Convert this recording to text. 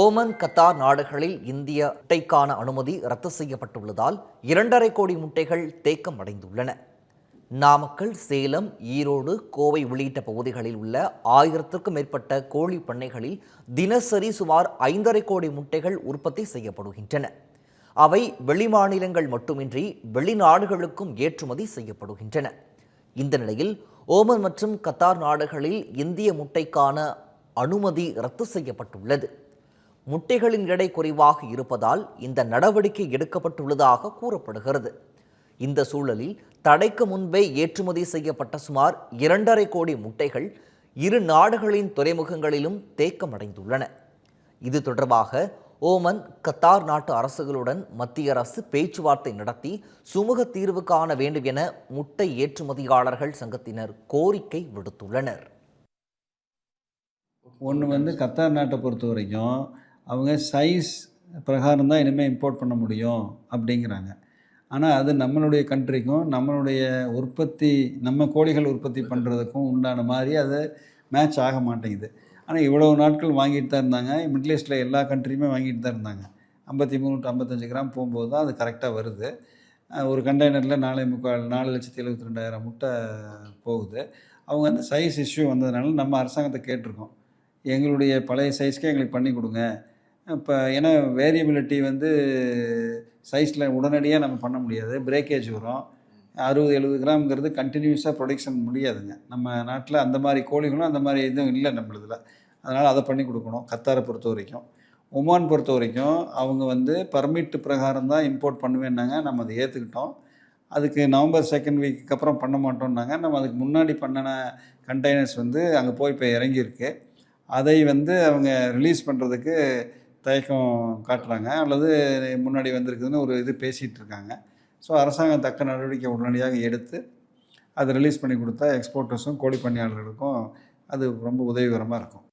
Oman Qatar நாடுகளில் இந்திய முட்டைக்கான அனுமதி ரத்து செய்யப்பட்டுள்ளதால் இரண்டரை கோடி முட்டைகள் தேக்கம் அடைந்துள்ளன. நாமக்கல் சேலம் ஈரோடு கோவை உள்ளிட்ட பகுதிகளில் உள்ள ஆயிரத்திற்கும் மேற்பட்ட கோழி பண்ணைகளில் தினசரி சுமார் ஐந்தரை கோடி முட்டைகள் உற்பத்தி செய்யப்படுகின்றன. அவை வெளிமாநிலங்கள் மட்டுமின்றி வெளிநாடுகளுக்கும் ஏற்றுமதி செய்யப்படுகின்றன. இந்த நிலையில் ஓமன் மற்றும் கத்தார் நாடுகளில் இந்திய முட்டைக்கான அனுமதி ரத்து செய்யப்பட்டுள்ளது. முட்டைகளின் எடை குறைவாக இருப்பதால் இந்த நடவடிக்கை எடுக்கப்பட்டுள்ளதாக கூறப்படுகிறது. இந்த சூழலில் தடைக்கு முன்பே ஏற்றுமதி செய்யப்பட்ட சுமார் இரண்டரை கோடி முட்டைகள் இரு நாடுகளின் துறைமுகங்களிலும் தேக்கமடைந்துள்ளன. இது தொடர்பாக ஓமன் கத்தார் நாட்டு அரசுகளுடன் மத்திய அரசு பேச்சுவார்த்தை நடத்தி சுமூக தீர்வு காண வேண்டும் என முட்டை ஏற்றுமதியாளர்கள் சங்கத்தினர் கோரிக்கை விடுத்துள்ளனர். ஒன்று வந்து கத்தார் நாட்டை பொறுத்த வரைக்கும் அவங்க சைஸ் பிரகாரம் தான் இனிமேல் இம்போர்ட் பண்ண முடியும் அப்படிங்கிறாங்க. ஆனால் அது நம்மளுடைய கண்ட்ரிக்கும் நம்மளுடைய உற்பத்தி நம்ம கோழிகள் உற்பத்தி பண்ணுறதுக்கும் உண்டான மாதிரி அது மேட்ச் ஆக மாட்டேங்குது. ஆனால் இவ்வளோ நாட்கள் வாங்கிட்டு தான் இருந்தாங்க. மிடில் ஈஸ்ட்டில் எல்லா கண்ட்ரியுமே வாங்கிட்டு தான் இருந்தாங்க. ஐம்பத்தி மூணு டு ஐம்பத்தஞ்சு கிராம் போகும்போது தான் அது கரெக்டாக வருது. ஒரு கண்டெய்னரில் நாலே முக்கால் நாலு லட்சத்தி எழுபத்தி ரெண்டாயிரம் முட்டை போகுது. அவங்க அந்த சைஸ் இஷ்யூ வந்ததுனால நம்ம அரசாங்கத்தை கேட்டிருக்கோம். எங்களுடைய பழைய சைஸ்க்கே எங்களுக்கு பண்ணி கொடுங்க. இப்போ ஏன்னா வேரியபிலிட்டி வந்து சைஸில் உடனடியாக நம்ம பண்ண முடியாது. பிரேக்கேஜ் வரும். அறுபது எழுபது கிராம்ங்கிறது கண்டினியூஸாக ப்ரொடக்ஷன் முடியாதுங்க. நம்ம நாட்டில் அந்த மாதிரி கோழிகளும் அந்த மாதிரி இதுவும் இல்லை நம்மளதில். அதனால் அதை பண்ணி கொடுக்கணும். கத்தாரை பொறுத்த வரைக்கும். ஒமான் பொறுத்த வரைக்கும் அவங்க வந்து பர்மிட் பிரகாரம் தான் இம்போர்ட் பண்ணுவேன்னாங்க. நம்ம அதை ஏற்றுக்கிட்டோம் அதுக்கு நவம்பர் செகண்ட் வீக்கு அப்புறம் பண்ண மாட்டோம்னாங்க. நம்ம அதுக்கு முன்னாடி பண்ணின கண்டெய்னர்ஸ் வந்து அங்கே போய் இப்போ இறங்கியிருக்கு. அதை வந்து அவங்க ரிலீஸ் பண்ணுறதுக்கு தயக்கம் காட்டுறாங்க. அல்லது முன்னாடி வந்திருக்குதுன்னு ஒரு இது பேசிகிட்டு இருக்காங்க ஸோ அரசாங்கம் தக்க நடவடிக்கை உடனடியாக எடுத்து அதை ரிலீஸ் பண்ணி கொடுத்தா எக்ஸ்போர்ட்டர்ஸும் கோழி பண்ணையாளர்களுக்கும் அது ரொம்ப உதவிகரமாக இருக்கும்.